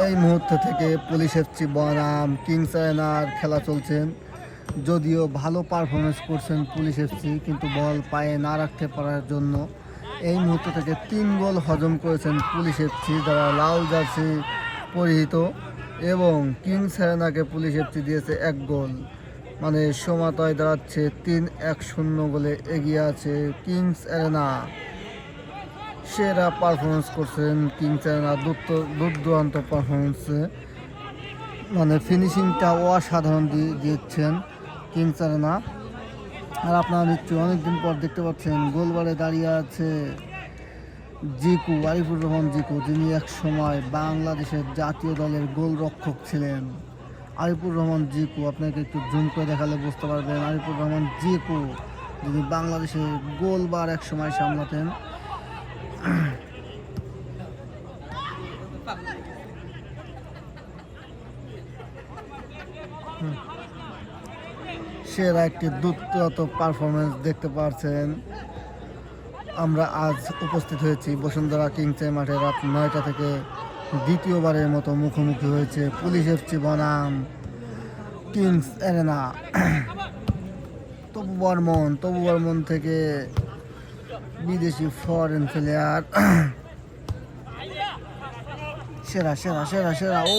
এই মুহূর্তে থেকে পুলিশ এফসি বনাম, কিংস আয়নার খেলা চলছেন যদিও ভালো পারফরমেন্স করছেন পুলিশ এফসি কিন্তু বল পায়ে না রাখতে পারার জন্য। এই মুহূর্তে থেকে তিন গোল হজম করেছেন পুলিশ এফসি যারা লাল জার্সি পরিহিত। এবং কিংস আয়নাকে পুলিশ এফসি দিয়েছে এক গোল। মানে সমাতয় দাঁড়াচ্ছে তিন এক শূন্য গোলে এগিয়ে আছে কিংস অ্যারেনা সেরা পারফরমেন্স করছেন কিংস অ্যারেনা দুর্দান্ত পারফরমেন্সে মানে ফিনিশিংটা অসাধারণ দিচ্ছেন কিংস অ্যারেনা আর আপনারা নিশ্চয়ই অনেকদিন পর দেখতে পাচ্ছেন, গোলবারে দাঁড়িয়ে আছে জিকু, আরিফুর রহমান জিকু, যিনি এক সময় বাংলাদেশের জাতীয় দলের গোলরক্ষক ছিলেন। আরিফুর রহমান জিকু, আপনাকে একটু জুম করে দেখালে বুঝতে পারবেন। আরিফুর রহমান জিকু, যিনি বাংলাদেশের গোলবার এক সময় সামলাতেন। সেরা একটি দুর্দান্ত পারফরমেন্স দেখতে পাচ্ছেন আমরা আজ উপস্থিত হয়েছি বসুন্ধরা কিংসের মাঠে রাত নয়টা থেকে দ্বিতীয়বারের মতো মুখোমুখি হয়েছে পুলিশ এফসি বনাম কিংস অ্যারেনা তবু বর্মন তবু বর্মন থেকে বিদেশি ফরেন প্লেয়ার সেরা সেরা সেরা সেরা। ও,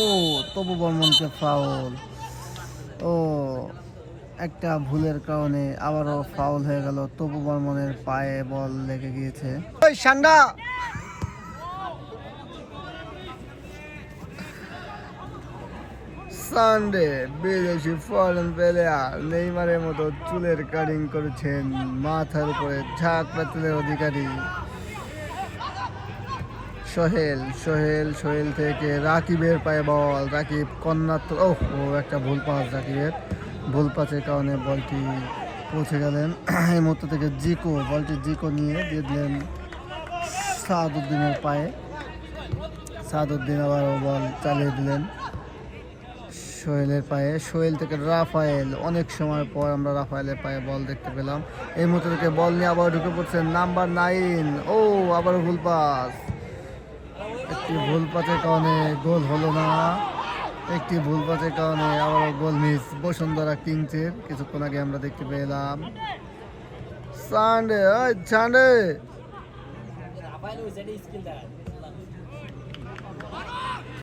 তবু বর্মনকে ফাউল ও, একটা ভুলের কারণে আবারও ফাউল হয়ে গেল। তবু বর্মনের পায়ে বল লেগে গিয়েছে। ওই সান্ডা! সানডে বিদেশি ফরেন প্লেয়ার নেইমারের মতো চুলের কাটিং করেছেন মাথার উপরে ঝাঁকড়া চুলের অধিকারী। সোহেল সোহেল সোহেল থেকে রাকিবের পায়ে বল, রাকিব কন্যা ও একটা ভুল পাস রাকিবের। ভুল পাসের কারণে বলটি পৌঁছে গেলেন। এই মুহূর্ত থেকে জিকো, বলটি জিকো নিয়ে দিয়ে দিলেন সাদউদ্দিনের পায়ে। সাদউদ্দিন আবার বল চালিয়ে দিলেন। সোহেলের পায়ে। সোহেল থেকে রাফায়েল। অনেক সময় পর আমরা রাফায়েলের পায়ে বল দেখতে পেলাম। এই মুহূর্তে থেকে বল নিয়ে আবার ঢুকে পড়ছেন নাম্বার নাইন। ও আবার ভুল পাস। একটি ভুল পাসের কারণে গোল হলো না। একটি ভুল পাসের কারণে আবার গোল মিস বসুন্ধরা কিংসের। কিছুক্ষণ আগে আমরা দেখতে পেলাম। Sunday Sunday.